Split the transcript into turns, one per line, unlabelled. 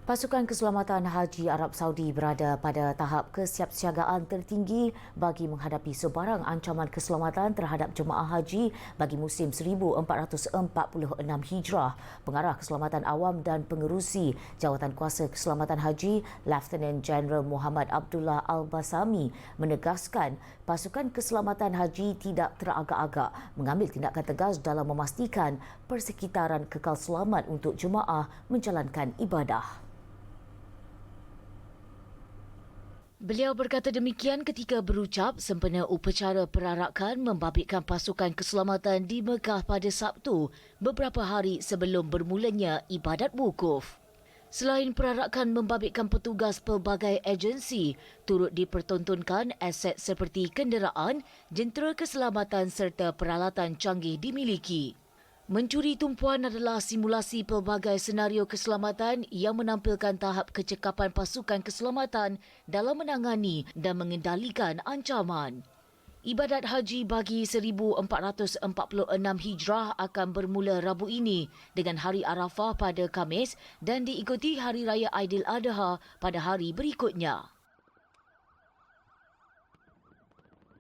Pasukan Keselamatan Haji Arab Saudi berada pada tahap kesiapsiagaan tertinggi bagi menghadapi sebarang ancaman keselamatan terhadap jemaah haji bagi musim 1446 Hijrah. Pengarah Keselamatan Awam dan Pengerusi Jawatan Kuasa Keselamatan Haji, Lieutenant General Muhammad Abdullah Al-Basami menegaskan pasukan keselamatan haji tidak teragak-agak mengambil tindakan tegas dalam memastikan persekitaran kekal selamat untuk jemaah menjalankan ibadah.
Beliau berkata demikian ketika berucap sempena upacara perarakan membabitkan pasukan keselamatan di Mekah pada Sabtu beberapa hari sebelum bermulanya ibadat wukuf. Selain perarakan membabitkan petugas pelbagai agensi, turut dipertontonkan aset seperti kenderaan, jentera keselamatan serta peralatan canggih dimiliki. Mencuri tumpuan adalah simulasi pelbagai senario keselamatan yang menampilkan tahap kecekapan pasukan keselamatan dalam menangani dan mengendalikan ancaman. Ibadat haji bagi 1446 Hijrah akan bermula Rabu ini dengan hari Arafah pada Kamis dan diikuti Hari Raya Aidil Adha pada hari berikutnya.